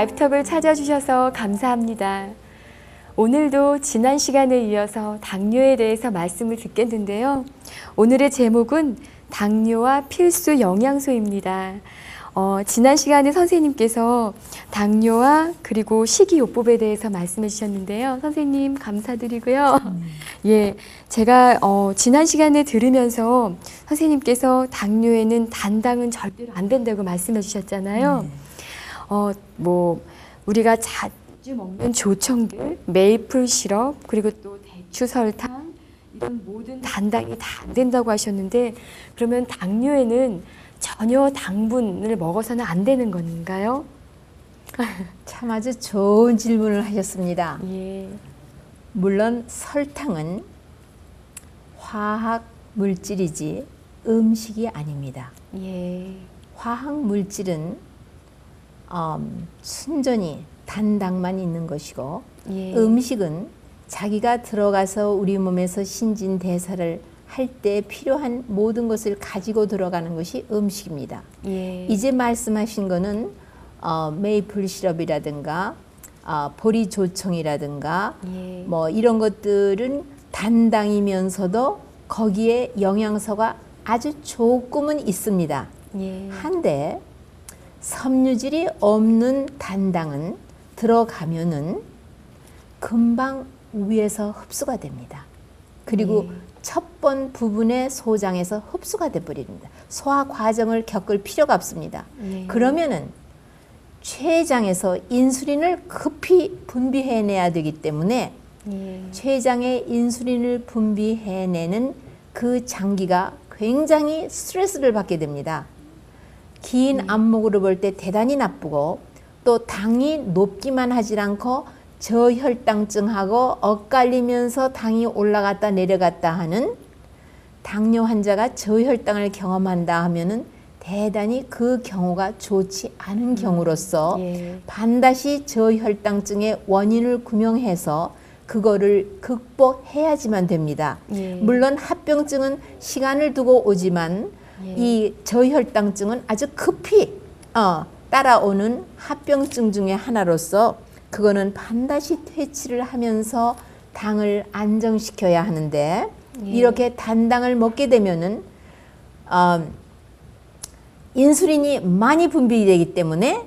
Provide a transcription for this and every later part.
라이프톱을 찾아주셔서 감사합니다. 오늘도 지난 시간에 이어서 당뇨에 대해서 말씀을 듣겠는데요. 오늘의 제목은 당뇨와 필수 영양소입니다. 어, 지난 시간에 선생님께서 당뇨와 그리고 식이요법에 대해서 말씀해 주셨는데요. 선생님 감사드리고요. 예, 제가 어, 지난 시간에 들으면서 선생님께서 당뇨에는 단당은 절대로 안 된다고 말씀해 주셨잖아요. 어, 뭐 우리가 자주 먹는 조청들, 메이플 시럽, 그리고 또 대추 설탕 이런 모든 단당이 다 안 된다고 하셨는데 그러면 당뇨에는 전혀 당분을 먹어서는 안 되는 건가요? 참 아주 좋은 질문을 하셨습니다. 예. 물론 설탕은 화학 물질이지 음식이 아닙니다. 예. 화학 물질은 음, 순전히 단당만 있는 것이고 예. 음식은 자기가 들어가서 우리 몸에서 신진 대사를 할 때 필요한 모든 것을 가지고 들어가는 것이 음식입니다. 예. 이제 말씀하신 거는 어, 메이플 시럽이라든가 어, 보리 조청이라든가 예. 뭐 이런 것들은 단당이면서도 거기에 영양소가 아주 조금은 있습니다. 예. 한데 섬유질이 없는 단당은 들어가면은 금방 위에서 흡수가 됩니다. 그리고 예. 첫번 부분의 소장에서 흡수가 돼 버립니다. 소화 과정을 겪을 필요가 없습니다. 예. 그러면은 췌장에서 인슐린을 급히 분비해내야 되기 때문에 예. 췌장에 인슐린을 분비해내는 그 장기가 굉장히 스트레스를 받게 됩니다. 긴 안목으로 볼 때 대단히 나쁘고 또 당이 높기만 하지 않고 저혈당증하고 엇갈리면서 당이 올라갔다 내려갔다 하는 당뇨 환자가 저혈당을 경험한다 하면은 대단히 그 경우가 좋지 않은 경우로서 예. 반드시 저혈당증의 원인을 규명해서 그거를 극복해야지만 됩니다. 예. 물론 합병증은 시간을 두고 오지만 예. 이 저혈당증은 아주 급히 어, 따라오는 합병증 중에 하나로서 그거는 반드시 퇴치를 하면서 당을 안정시켜야 하는데 예. 이렇게 단당을 먹게 되면은 어, 인슐린이 많이 분비되기 때문에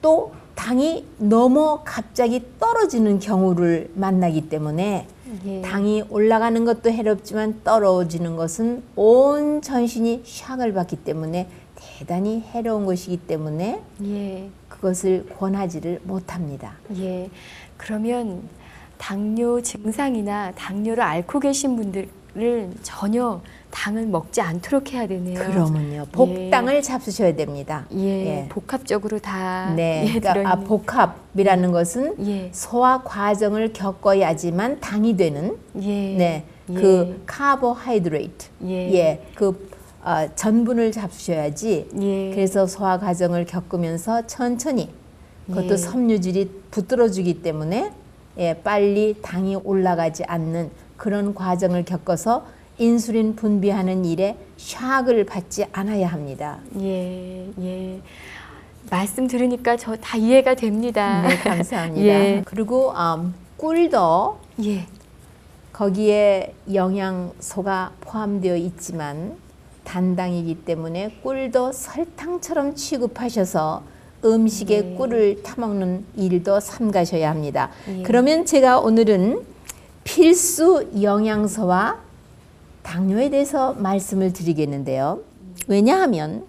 또 당이 너무 갑자기 떨어지는 경우를 만나기 때문에 예. 당이 올라가는 것도 해롭지만 떨어지는 것은 온 전신이 샥을 받기 때문에 대단히 해로운 것이기 때문에 예. 그것을 권하지를 못합니다. 예. 그러면 당뇨 증상이나 당뇨를 앓고 계신 분들은 전혀 당을 먹지 않도록 해야 되네요. 그러면요 복당을 잡수셔야 됩니다. 예. 예. 복합적으로 다 네, 예, 그러니까 아. 복합이라는 것은 예. 소화 과정을 겪어야지만 당이 되는 예. 네, 예. 그 카보하이드레이트, 예. 예, 그 어, 전분을 잡수셔야지. 예. 그래서 소화 과정을 겪으면서 천천히 그것도 예. 섬유질이 붙들어주기 때문에 예, 빨리 당이 올라가지 않는 그런 과정을 겪어서 인슐린 분비하는 일에 샥을 받지 않아야 합니다. 예. 예. 말씀 들으니까 저 다 이해가 됩니다. 네, 감사합니다. 예. 그리고 음, 꿀도 예. 거기에 영양소가 포함되어 있지만 단당이기 때문에 꿀도 설탕처럼 취급하셔서 음식에 네. 꿀을 타먹는 일도 삼가셔야 합니다. 예. 그러면 제가 오늘은 필수 영양소와 당뇨에 대해서 말씀을 드리겠는데요. 왜냐하면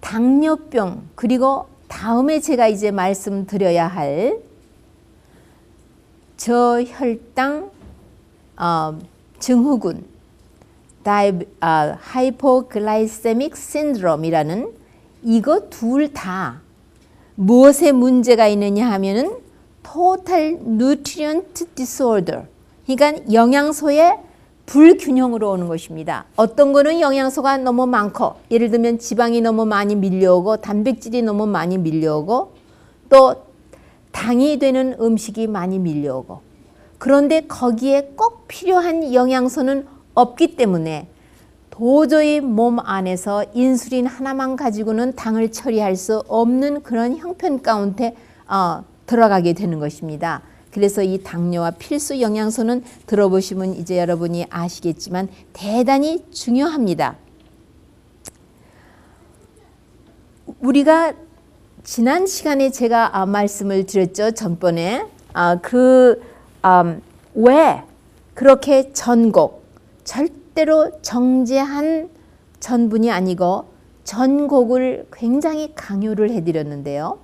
당뇨병 그리고 다음에 제가 이제 말씀드려야 할 저혈당 어, 증후군 다이 아, 하이포글라이세믹 신드롬이라는 이거 둘 다 무엇에 문제가 있느냐 하면은 total nutrient disorder 그러니까 영양소의 불균형으로 오는 것입니다. 어떤 거는 영양소가 너무 많고 예를 들면 지방이 너무 많이 밀려오고 단백질이 너무 많이 밀려오고 또 당이 되는 음식이 많이 밀려오고 그런데 거기에 꼭 필요한 영양소는 없기 때문에 도저히 몸 안에서 인슐린 하나만 가지고는 당을 처리할 수 없는 그런 형편 가운데 어, 들어가게 되는 것입니다. 그래서 이 당뇨와 필수 영양소는 들어보시면 이제 여러분이 아시겠지만 대단히 중요합니다. 우리가 지난 시간에 제가 아, 말씀을 드렸죠 전번에 아, 그 음, 왜 그렇게 전곡 절대로 정제한 전분이 아니고 전곡을 굉장히 강요를 해드렸는데요.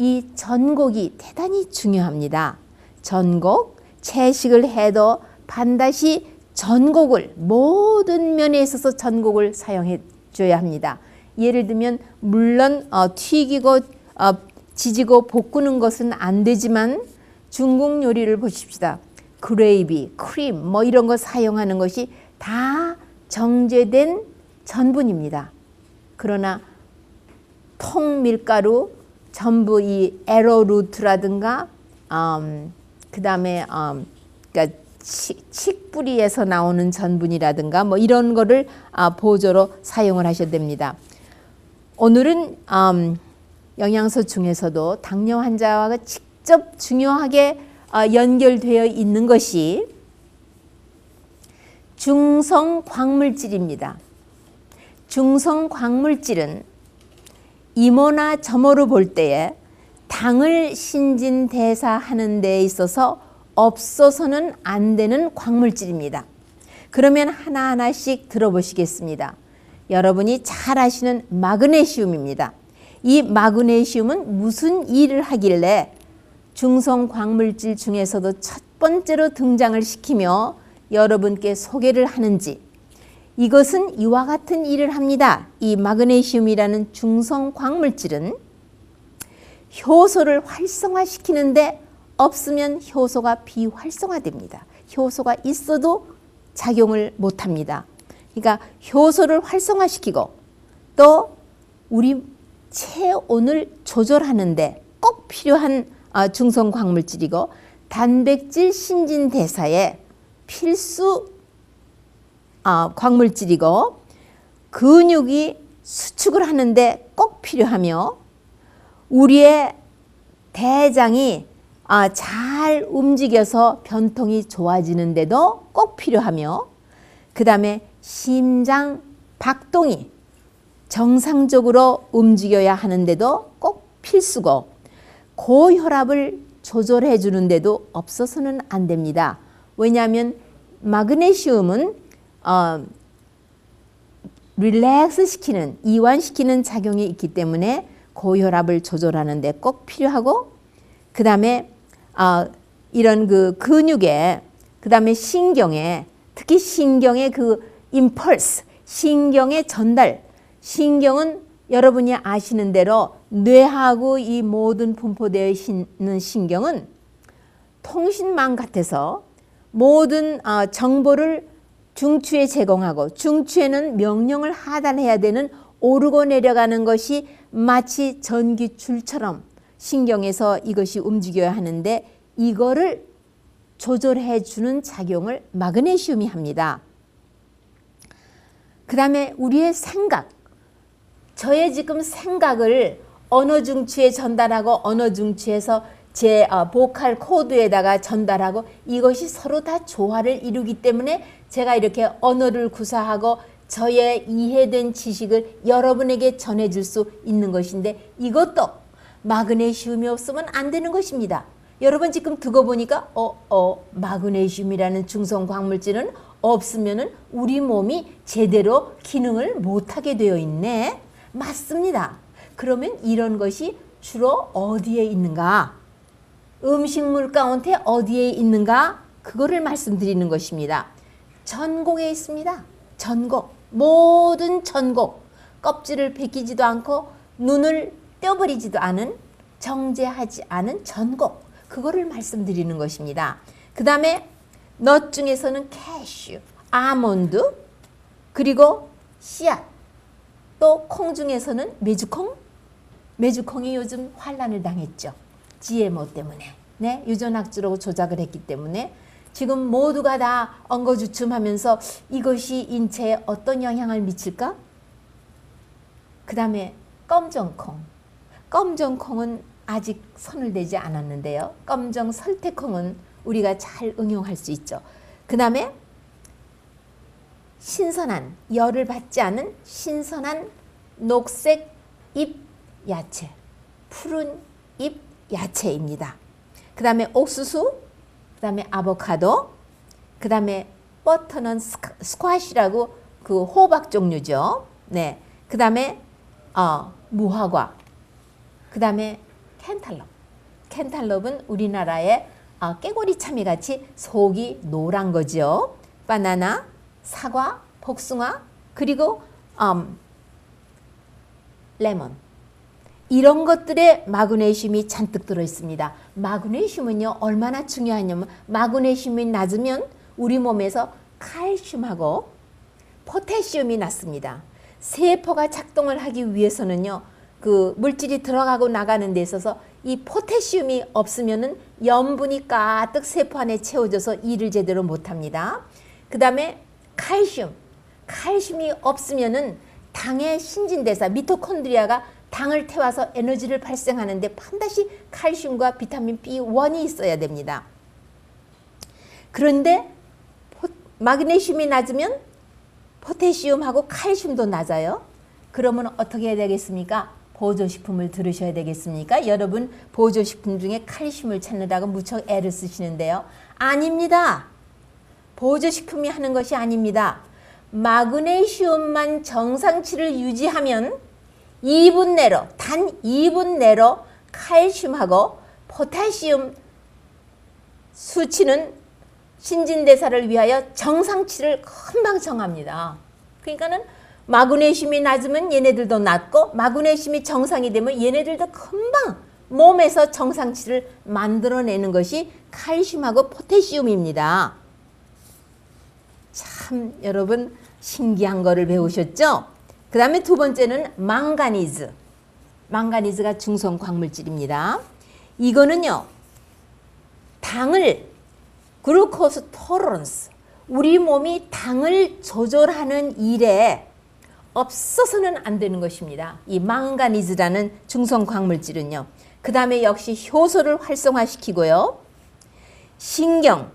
이 전곡이 대단히 중요합니다. 전곡 채식을 해도 반드시 전곡을 모든 면에 있어서 전곡을 사용해 줘야 합니다. 예를 들면 물론 어, 튀기고 어, 지지고 볶는 것은 안 되지만 중국 요리를 보십시다. 그레이비, 크림 뭐 이런 거 사용하는 것이 다 정제된 전분입니다. 그러나 통밀가루 전부 이 에러루트라든가 음, 그 다음에 음, 그러니까 치, 칡뿌리에서 나오는 전분이라든가 뭐 이런 거를 아, 보조로 사용을 하셔야 됩니다. 오늘은 음, 영양소 중에서도 당뇨 환자와 직접 중요하게 어, 연결되어 있는 것이 중성 광물질입니다. 중성 광물질은 이모나 점호로 볼 때에 당을 신진 대사하는 데 있어서 없어서는 안 되는 광물질입니다. 그러면 하나하나씩 들어보시겠습니다. 여러분이 잘 아시는 마그네슘입니다. 이 마그네슘은 무슨 일을 하길래 중성 광물질 중에서도 첫 번째로 등장을 시키며 여러분께 소개를 하는지 이것은 이와 같은 일을 합니다. 이 마그네슘이라는 중성 광물질은 효소를 활성화시키는데 없으면 효소가 비활성화됩니다. 효소가 있어도 작용을 못합니다. 그러니까 효소를 활성화시키고 또 우리 체온을 조절하는데 꼭 필요한 어, 중성 광물질이고 단백질 신진 대사에 필수 어, 광물질이고 근육이 수축을 하는데 꼭 필요하며 우리의 대장이 아, 잘 움직여서 변통이 좋아지는데도 꼭 필요하며 그 다음에 심장 박동이 정상적으로 움직여야 하는데도 꼭 필수고 고혈압을 조절해 주는데도 없어서는 안 됩니다. 왜냐하면 마그네슘은 어, 릴렉스 시키는 이완시키는 작용이 있기 때문에 고혈압을 조절하는 데 꼭 필요하고 그 다음에 어, 이런 그 근육에 그 다음에 신경에 특히 신경의 그 임펄스 신경의 전달. 신경은 여러분이 아시는 대로 뇌하고 이 모든 분포되어 있는 신경은 통신망 같아서 모든 어, 정보를 중추에 제공하고 중추에는 명령을 하단해야 되는 오르고 내려가는 것이 마치 전기줄처럼 신경에서 이것이 움직여야 하는데 이거를 조절해 주는 작용을 마그네슘이 합니다. 그 다음에 우리의 생각, 저의 지금 생각을 언어 중추에 전달하고 언어 중추에서 제 어, 보컬 코드에다가 전달하고 이것이 서로 다 조화를 이루기 때문에 제가 이렇게 언어를 구사하고 저의 이해된 지식을 여러분에게 전해줄 수 있는 것인데 이것도 마그네슘이 없으면 안 되는 것입니다. 여러분 지금 듣고 보니까 어, 어, 마그네슘이라는 중성 광물질은 없으면은 우리 몸이 제대로 기능을 못하게 되어 있네. 맞습니다. 그러면 이런 것이 주로 어디에 있는가? 음식물 가운데 어디에 있는가? 그거를 말씀드리는 것입니다. 전곡에 있습니다. 전곡. 모든 전곡. 껍질을 벗기지도 않고 눈을 떼어버리지도 않은 정제하지 않은 전곡. 그거를 말씀드리는 것입니다. 그 다음에 넛 중에서는 캐슈, 아몬드, 그리고 씨앗, 또 콩 중에서는 메주콩, 메주콩이 요즘 환란을 당했죠. GMO 때문에, 네, 유전학적으로 조작을 했기 때문에 지금 모두가 다 엉거주춤하면서 이것이 인체에 어떤 영향을 미칠까? 그 다음에 검정콩. 검정콩은 아직 손을 대지 않았는데요. 검정 설태콩은 우리가 잘 응용할 수 있죠. 그 다음에 신선한 열을 받지 않은 신선한 녹색 잎 야채, 푸른 잎 야채입니다. 그 다음에 옥수수, 그 다음에 아보카도, 그 다음에 버터는 스쿼시라고 그 호박 종류죠. 네. 그 다음에 어, 무화과, 그 다음에 캔탈럽. 캔탈럽은 우리나라의 어, 깨고리 참이 같이 속이 노란 거죠. 바나나, 사과, 복숭아, 그리고 음, 레몬. 이런 것들에 마그네슘이 잔뜩 들어 있습니다. 마그네슘은요 얼마나 중요하냐면 마그네슘이 낮으면 우리 몸에서 칼슘하고 포타시움이 낮습니다. 세포가 작동을 하기 위해서는요 그 물질이 들어가고 나가는 데 있어서 이 포타시움이 없으면은 염분이 가득 세포 안에 채워져서 일을 제대로 못합니다. 그 다음에 칼슘, 칼슘이 없으면은 당의 신진대사 미토콘드리아가 당을 태워서 에너지를 발생하는데 반드시 칼슘과 비타민 B1이 있어야 됩니다. 그런데 포- 마그네슘이 낮으면 포타시움하고 칼슘도 낮아요. 그러면 어떻게 해야 되겠습니까? 보조식품을 들으셔야 되겠습니까? 여러분 보조식품 중에 칼슘을 찾느라고 무척 애를 쓰시는데요. 아닙니다. 보조식품이 하는 것이 아닙니다. 마그네슘만 정상치를 유지하면 2분 내로 단 2분 내로 칼슘하고 포타시움 수치는 신진대사를 위하여 정상치를 금방 정합니다. 그러니까는 마그네슘이 낮으면 얘네들도 낮고 마그네슘이 정상이 되면 얘네들도 금방 몸에서 정상치를 만들어내는 것이 칼슘하고 포타시움입니다. 참 여러분 신기한 거를 배우셨죠? 그 다음에 두 번째는 망가니즈. 망가니즈가 중성 광물질입니다. 이거는요, 당을, 글루코스 토러런스, 우리 몸이 당을 조절하는 일에 없어서는 안 되는 것입니다. 이 망가니즈라는 중성 광물질은요. 그 다음에 역시 효소를 활성화시키고요. 신경,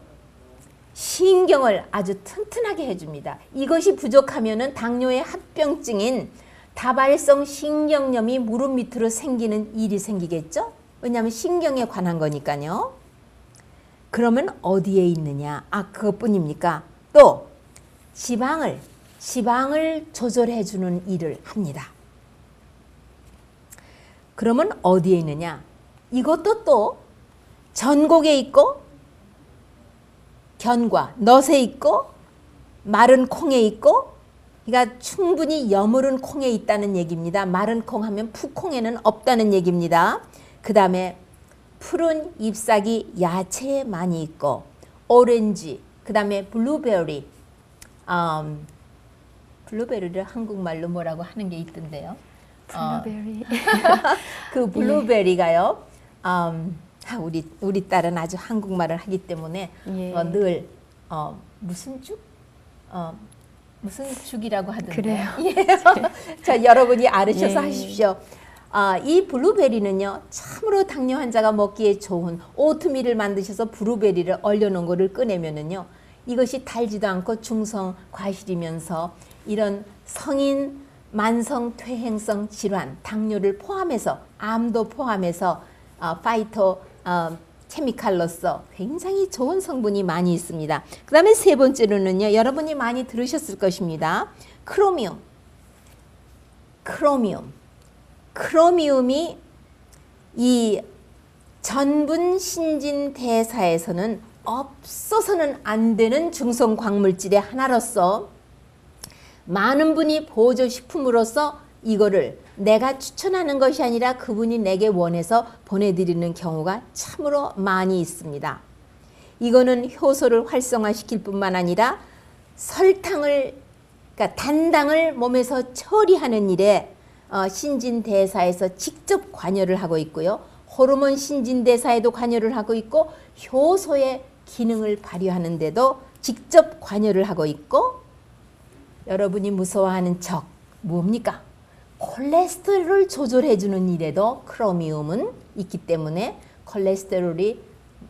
신경을 아주 튼튼하게 해줍니다. 이것이 부족하면은 당뇨의 합병증인 다발성 신경염이 무릎 밑으로 생기는 일이 생기겠죠? 왜냐하면 신경에 관한 거니까요. 그러면 어디에 있느냐? 아, 그것뿐입니까? 또 지방을 지방을 조절해 주는 일을 합니다. 그러면 어디에 있느냐? 이것도 또 전곡에 있고 견과, 넛에 있고 마른 콩에 있고 그러니까 충분히 여물은 콩에 있다는 얘기입니다. 마른 콩 하면 푸콩에는 없다는 얘기입니다. 그 다음에 푸른 잎사귀 야채에 많이 있고 오렌지, 그 다음에 블루베리, 음, 블루베리를 한국말로 뭐라고 하는 게 있던데요. 어, 블루베리. 그 블루베리가요. 음, 아, 우리 우리 딸은 아주 한국말을 하기 때문에 예. 어, 늘 어, 무슨 죽? 어, 무슨 죽이라고 하던데. 그래요. 예. 자, 여러분이 알으셔서 예. 하십시오. 아, 이 블루베리는요, 참으로 당뇨 환자가 먹기에 좋은 오트밀을 만드셔서 블루베리를 얼려놓은 거를 꺼내면은요, 이것이 달지도 않고 중성 과실이면서 이런 성인 만성 퇴행성 질환, 당뇨를 포함해서 암도 포함해서 어, 파이토 어, 케미칼로서 굉장히 좋은 성분이 많이 있습니다. 그 다음에 세 번째로는요, 여러분이 많이 들으셨을 것입니다. 크로미움. 크로미움. 크로미움이 이 전분 신진 대사에서는 없어서는 안 되는 중성 광물질의 하나로서 많은 분이 보조식품으로서 이거를 내가 추천하는 것이 아니라 그분이 내게 원해서 보내드리는 경우가 참으로 많이 있습니다. 이거는 효소를 활성화시킬 뿐만 아니라 설탕을 그러니까 단당을 몸에서 처리하는 일에 어, 신진대사에서 직접 관여를 하고 있고요. 호르몬 신진대사에도 관여를 하고 있고 효소의 기능을 발휘하는 데도 직접 관여를 하고 있고 여러분이 무서워하는 적 뭡니까? 콜레스테롤을 조절해 주는 일에도 크로미움은 있기 때문에 콜레스테롤이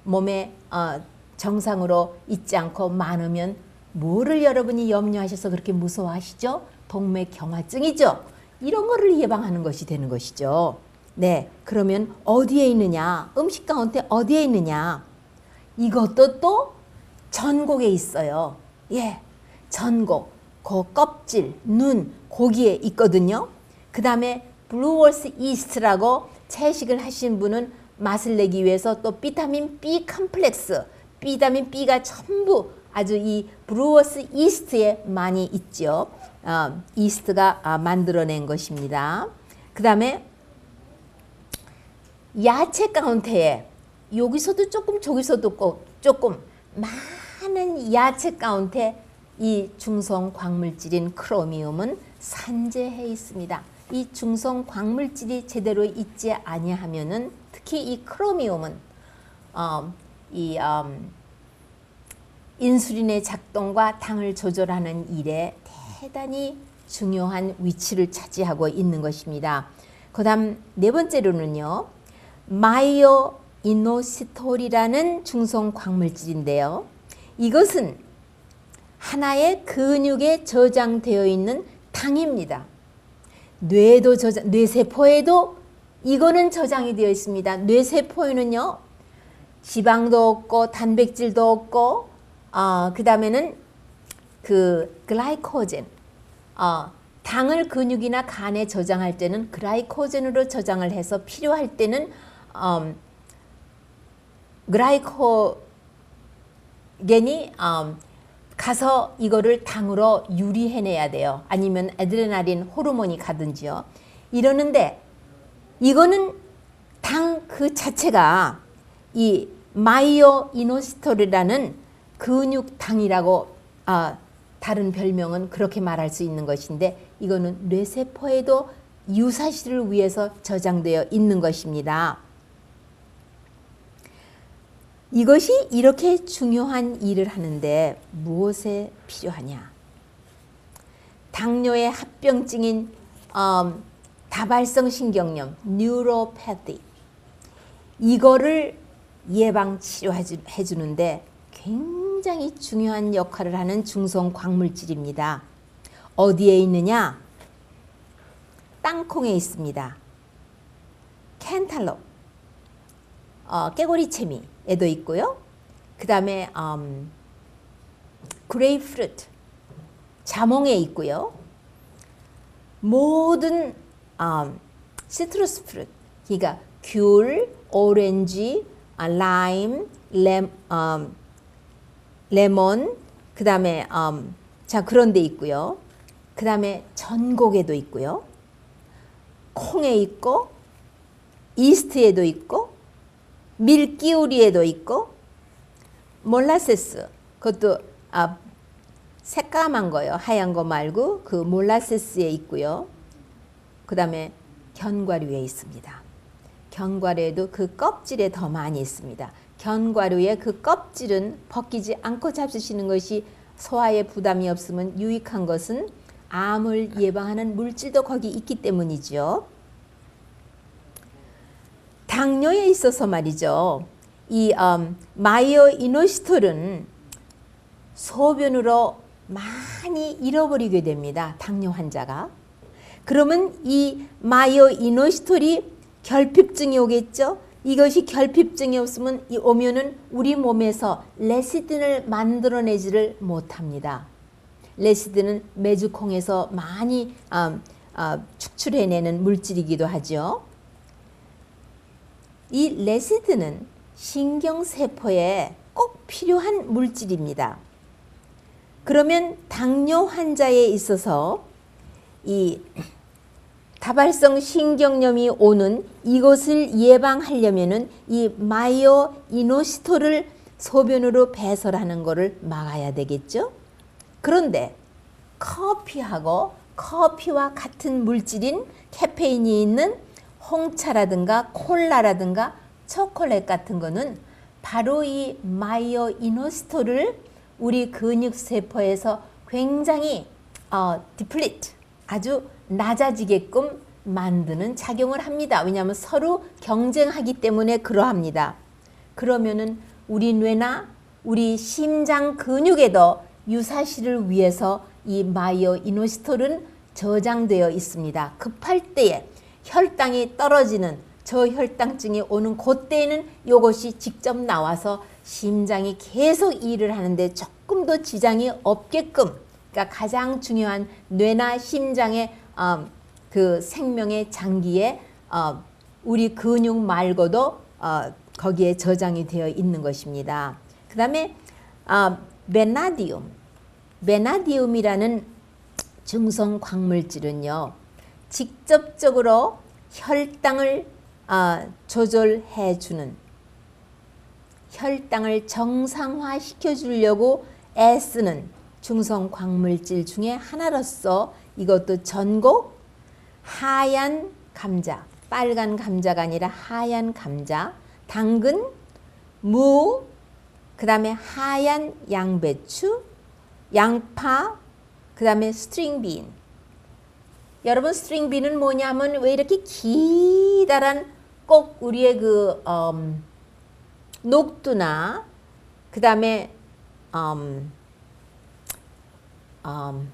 몸에 어, 정상으로 있지 않고 많으면 뭐를 여러분이 염려하셔서 그렇게 무서워하시죠? 동맥경화증이죠. 이런 거를 예방하는 것이 되는 것이죠. 네, 그러면 어디에 있느냐? 음식 가운데 어디에 있느냐? 이것도 또 전곡에 있어요. 예, 전곡, 그 껍질, 눈, 고기에 있거든요. 그 다음에 블루월스 이스트라고 채식을 하신 분은 맛을 내기 위해서 또 비타민 B 컴플렉스, 비타민 B가 전부 아주 이 브루워스 이스트에 많이 있죠. 어, 이스트가 아, 만들어낸 것입니다. 그 다음에 야채 가운데에 여기서도 조금 저기서도 꼭 조금 많은 야채 가운데 이 중성 광물질인 크로미움은 산재해 있습니다. 이 중성 광물질이 제대로 있지 아니하면은 특히 이 크로미움은 어, 이 음, 인슐린의 작동과 당을 조절하는 일에 대단히 중요한 위치를 차지하고 있는 것입니다. 그 다음 네 번째로는요. 마이오 이노시톨이라는 중성 광물질인데요. 이것은 하나의 근육에 저장되어 있는 당입니다. 뇌도 저장, 뇌세포에도 이거는 저장이 되어 있습니다. 뇌세포에는요, 지방도 없고 단백질도 없고, 어, 그 다음에는 그 글라이코젠, 어, 당을 근육이나 간에 저장할 때는 글라이코젠으로 저장을 해서 필요할 때는 음, 글라이코겐이 음, 가서 이거를 당으로 유리해내야 돼요. 아니면 아드레날린 호르몬이 가든지요. 이러는데 이거는 당 그 자체가 이 마이오 이노시토르라는 근육당이라고 아, 다른 별명은 그렇게 말할 수 있는 것인데 이거는 뇌세포에도 유사시를 위해서 저장되어 있는 것입니다. 이것이 이렇게 중요한 일을 하는데 무엇에 필요하냐? 당뇨의 합병증인 음, 다발성 신경염 뉴로패티 이거를 예방 치료해 주는데 굉장히 중요한 역할을 하는 중성 광물질입니다. 어디에 있느냐? 땅콩에 있습니다. 캔탈롭, 어, 깨고리 채미 에도 있고요. 그 다음에 음, 그레이프루트, 자몽에 있고요. 모든 음, 시트러스 프루트, 그러니까 귤, 오렌지, 아, 라임, 렘, 음, 레몬, 그 다음에 음, 자 그런 데 있고요. 그 다음에 전곡에도 있고요. 콩에 있고 이스트에도 있고 밀기우리에도 있고 몰라세스 그것도 아, 새까만 거요. 하얀 거 말고 그 몰라세스에 있고요. 그 다음에 견과류에 있습니다. 견과류에도 그 껍질에 더 많이 있습니다. 견과류의 그 껍질은 벗기지 않고 잡수시는 것이 소화에 부담이 없으면 유익한 것은 암을 예방하는 물질도 거기 있기 때문이죠. 당뇨에 있어서 말이죠. 이 음, 마이오 이노시톨은 소변으로 많이 잃어버리게 됩니다. 당뇨 환자가. 그러면 이 마이오 이노시톨이 결핍증이 오겠죠. 이것이 결핍증이 없으면 이 오면은 우리 몸에서 레시딘을 만들어내지를 못합니다. 레시딘은 메주콩에서 많이 어, 어, 축출해내는 물질이기도 하죠. 이 레시드는 신경세포에 꼭 필요한 물질입니다. 그러면 당뇨 환자에 있어서 이 다발성 신경염이 오는 이것을 예방하려면은 이 마이오 이노시토를 소변으로 배설하는 것을 막아야 되겠죠. 그런데 커피하고 커피와 같은 물질인 카페인이 있는 홍차라든가 콜라라든가 초콜릿 같은 거는 바로 이 마이어 이노스토를 우리 근육 세포에서 굉장히 어, 디플리트 아주 낮아지게끔 만드는 작용을 합니다. 왜냐하면 서로 경쟁하기 때문에 그러합니다. 그러면은 우리 뇌나 우리 심장 근육에도 유사시를 위해서 이 마이어 이노시톨은 저장되어 있습니다. 급할 때에 혈당이 떨어지는 저혈당증이 오는 그때에는 이것이 직접 나와서 심장이 계속 일을 하는데 조금 더 지장이 없게끔 그러니까 가장 중요한 뇌나 심장의 어, 그 생명의 장기에 어, 우리 근육 말고도 어, 거기에 저장이 되어 있는 것입니다. 그 다음에 어, 베나디움, 베나디움이라는 중성 광물질은요 직접적으로 혈당을 어, 조절해 주는 혈당을 정상화 시켜 주려고 애쓰는 중성 광물질 중에 하나로서 이것도 전곡 하얀 감자, 빨간 감자가 아니라 하얀 감자, 당근, 무, 그 다음에 하얀 양배추, 양파, 그 다음에 스트링빈. 여러분 스트링빈은 뭐냐면 왜 이렇게 기다란 꼭 우리의 그 음, 녹두나 그 다음에 음, 음,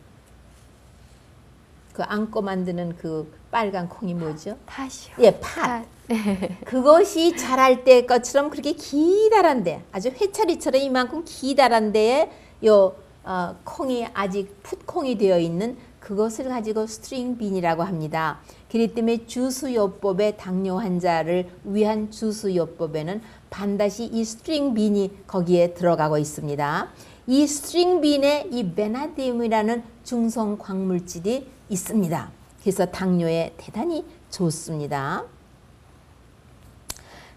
그 안고 만드는 그 빨간 콩이 뭐죠? 팥이요. 예, 팥. 그것이 자랄 때 것처럼 그렇게 기다란데 아주 회차리처럼 이만큼 기다란 데에 요 어, 콩이 아직 풋콩이 되어 있는 그것을 가지고 스트링 빈이라고 합니다. 그렇기 때문에 주수요법의 당뇨 환자를 위한 주수요법에는 반드시 이 스트링 빈이 거기에 들어가고 있습니다. 이 스트링 빈에 이 베나디움이라는 중성 광물질이 있습니다. 그래서 당뇨에 대단히 좋습니다.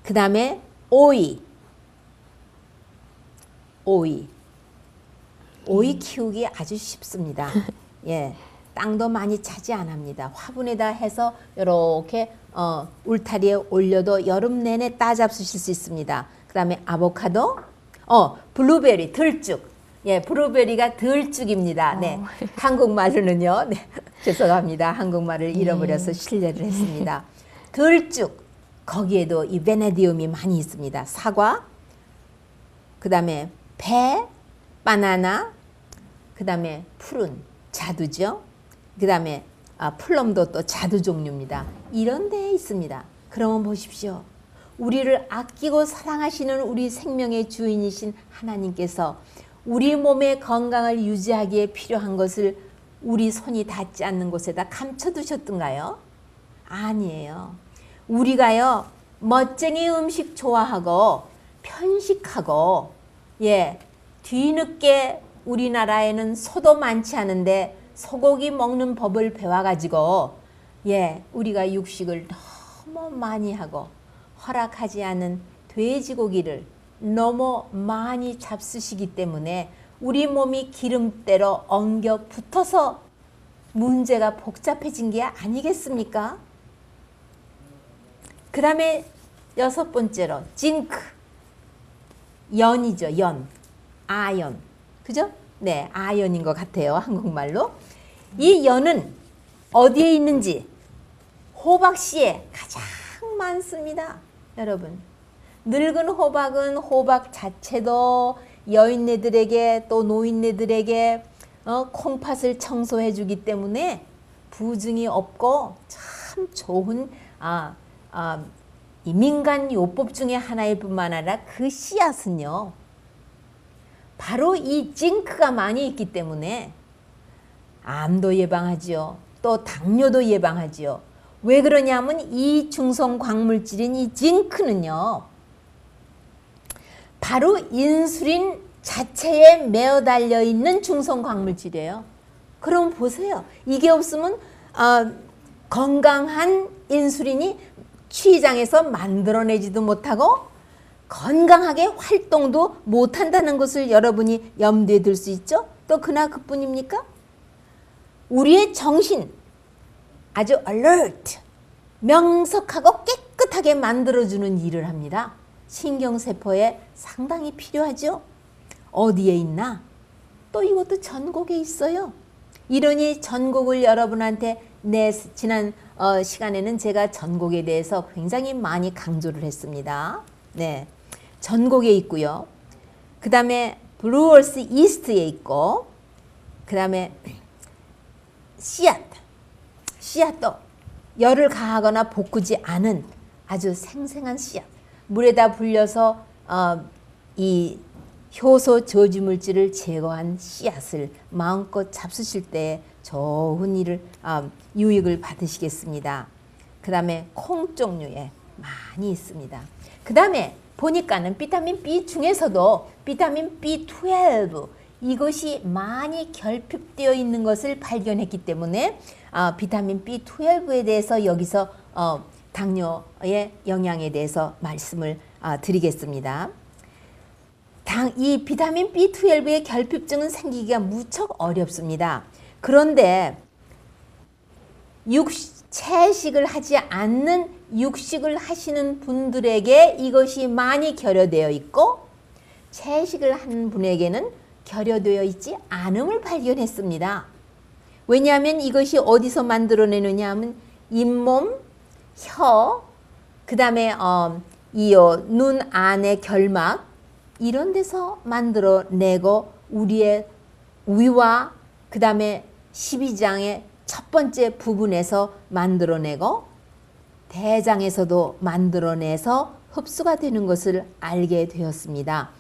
그 다음에 오이. 오이. 오이 키우기 아주 쉽습니다. 예. 땅도 많이 차지 안 합니다. 화분에다 해서 이렇게 어, 울타리에 올려도 여름 내내 따잡수실 수 있습니다. 그 다음에 아보카도, 어, 블루베리, 들쭉. 예, 블루베리가 들쭉입니다. 네. 한국말로는요. 네. 죄송합니다. 한국말을 잃어버려서 실례를 했습니다. 들쭉. 거기에도 이 베네디움이 많이 있습니다. 사과, 그 다음에 배, 바나나, 그 다음에 푸른, 자두죠. 그 다음에 아, 플럼도 또 자두 종류입니다. 이런 데에 있습니다. 그러면 보십시오. 우리를 아끼고 사랑하시는 우리 생명의 주인이신 하나님께서 우리 몸의 건강을 유지하기에 필요한 것을 우리 손이 닿지 않는 곳에다 감춰두셨던가요? 아니에요. 우리가요, 멋쟁이 음식 좋아하고 편식하고, 예, 뒤늦게 우리나라에는 소도 많지 않은데 소고기 먹는 법을 배워가지고, 예, 우리가 육식을 너무 많이 하고 허락하지 않은 돼지고기를 너무 많이 잡수시기 때문에 우리 몸이 기름때로 엉겨 붙어서 문제가 복잡해진 게 아니겠습니까? 그 다음에 여섯 번째로 징크 연이죠 연 아연 그죠? 네 아연인 것 같아요 한국말로. 이 연은 어디에 있는지 호박씨에 가장 많습니다 여러분. 늙은 호박은 호박 자체도 여인네들에게 또 노인네들에게 어, 콩팥을 청소해 주기 때문에 부증이 없고 참 좋은 아, 아, 이 민간 요법 중에 하나일 뿐만 아니라 그 씨앗은요 바로 이 징크가 많이 있기 때문에 암도 예방하지요 또 당뇨도 예방하지요 왜 그러냐면 이 중성 광물질인 이 징크는요 바로 인슐린 자체에 매어 달려 있는 중성 광물질이에요. 그럼 보세요. 이게 없으면 어, 건강한 인슐린이 취장에서 만들어내지도 못하고 건강하게 활동도 못한다는 것을 여러분이 염두에 둘수 있죠. 또 그나 그뿐입니까? 우리의 정신 아주 alert, 명석하고 깨끗하게 만들어주는 일을 합니다. 신경세포에 상당히 필요하죠. 어디에 있나? 또 이것도 전곡에 있어요. 이러니 전곡을 여러분한테 내 지난 어, 시간에는 제가 전곡에 대해서 굉장히 많이 강조를 했습니다. 네, 전곡에 있고요. 그 다음에 브루얼스 이스트에 있고, 그 다음에 씨앗, 씨앗도 열을 가하거나 볶지 않은 아주 생생한 씨앗. 물에다 불려서 어, 이 효소 저주 물질을 제거한 씨앗을 마음껏 잡수실 때 좋은 일을 어, 유익을 받으시겠습니다. 그 다음에 콩 종류에 많이 있습니다. 그 다음에 보니까는 비타민 B 중에서도 비타민 B12 이것이 많이 결핍되어 있는 것을 발견했기 때문에 어, 비타민 B12에 대해서 여기서 어, 당뇨의 영향에 대해서 말씀을 어, 드리겠습니다. 당, 이 비타민 B12의 결핍증은 생기기가 무척 어렵습니다. 그런데 육, 채식을 하지 않는 육식을 하시는 분들에게 이것이 많이 결여되어 있고 채식을 하는 분에게는 결여되어 있지 않음을 발견했습니다. 왜냐하면 이것이 어디서 만들어내느냐 하면 잇몸, 혀, 그 다음에 어, 이요 눈 안의 결막 이런 데서 만들어내고 우리의 위와 그 다음에 12장의 첫 번째 부분에서 만들어내고 대장에서도 만들어내서 흡수가 되는 것을 알게 되었습니다.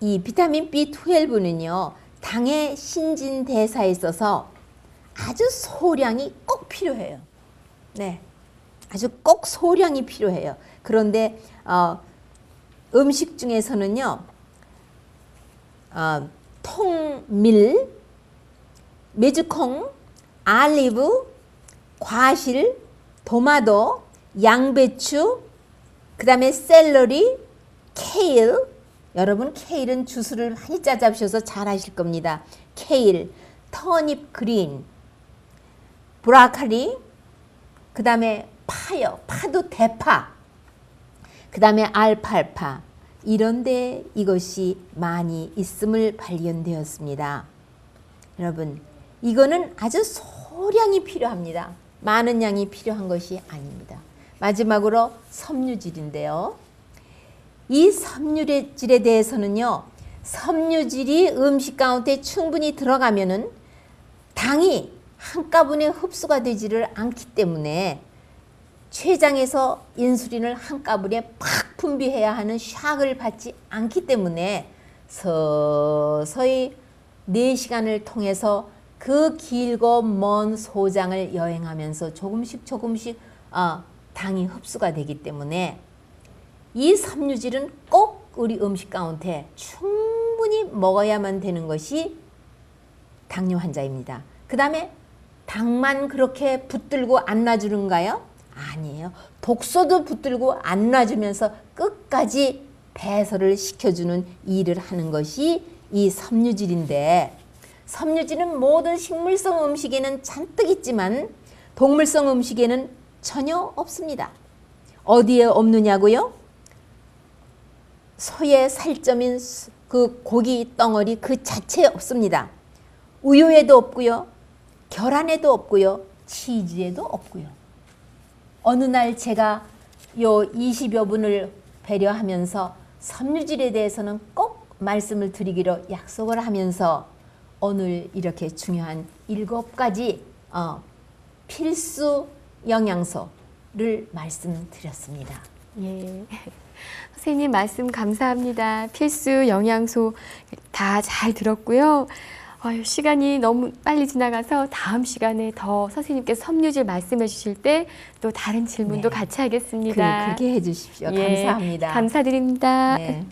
이 비타민 B12는요, 당의 신진대사에 있어서 아주 소량이 꼭 필요해요. 네. 아주 꼭 소량이 필요해요. 그런데, 어, 음식 중에서는요, 어, 통밀, 메주콩, 알리브, 과실, 도마도, 양배추, 그 다음에 샐러리, 케일. 여러분 케일은 주스를 많이 짜잡으셔서 잘 아실 겁니다. 케일, 터닙 그린, 브라카리, 그 다음에 파요. 파도 대파. 그 다음에 알팔파. 이런데 이것이 많이 있음을 발견되었습니다. 여러분, 이거는 아주 소량이 필요합니다. 많은 양이 필요한 것이 아닙니다. 마지막으로 섬유질인데요. 이 섬유질에 대해서는요, 섬유질이 음식 가운데 충분히 들어가면은 당이 한꺼번에 흡수가 되지를 않기 때문에 췌장에서 인슐린을 한꺼번에 팍 분비해야 하는 샥을 받지 않기 때문에 서서히 4시간을 통해서 그 길고 먼 소장을 여행하면서 조금씩 조금씩 어, 당이 흡수가 되기 때문에 이 섬유질은 꼭 우리 음식 가운데 충분히 먹어야만 되는 것이 당뇨 환자입니다. 그 다음에 당만 그렇게 붙들고 안 놔주는가요? 아니에요. 독소도 붙들고 안 놔주면서 끝까지 배설을 시켜주는 일을 하는 것이 이 섬유질인데 섬유질은 모든 식물성 음식에는 잔뜩 있지만 동물성 음식에는 전혀 없습니다. 어디에 없느냐고요? 소의 살점인 그 고기 덩어리 그 자체에 없습니다. 우유에도 없고요. 계란에도 없고요. 치즈에도 없고요. 어느 날 제가 요 20여 분을 배려하면서 섬유질에 대해서는 꼭 말씀을 드리기로 약속을 하면서 오늘 이렇게 중요한 일곱 가지 어, 필수 영양소를 말씀드렸습니다. 예. 선생님 말씀 감사합니다. 필수 영양소 다 잘 들었고요. 아유, 시간이 너무 빨리 지나가서 다음 시간에 더 선생님께서 섬유질 말씀해 주실 때 또 다른 질문도 네. 같이 그, 하겠습니다. 그렇게 해주십시오. 예, 감사합니다. 감사드립니다. 네.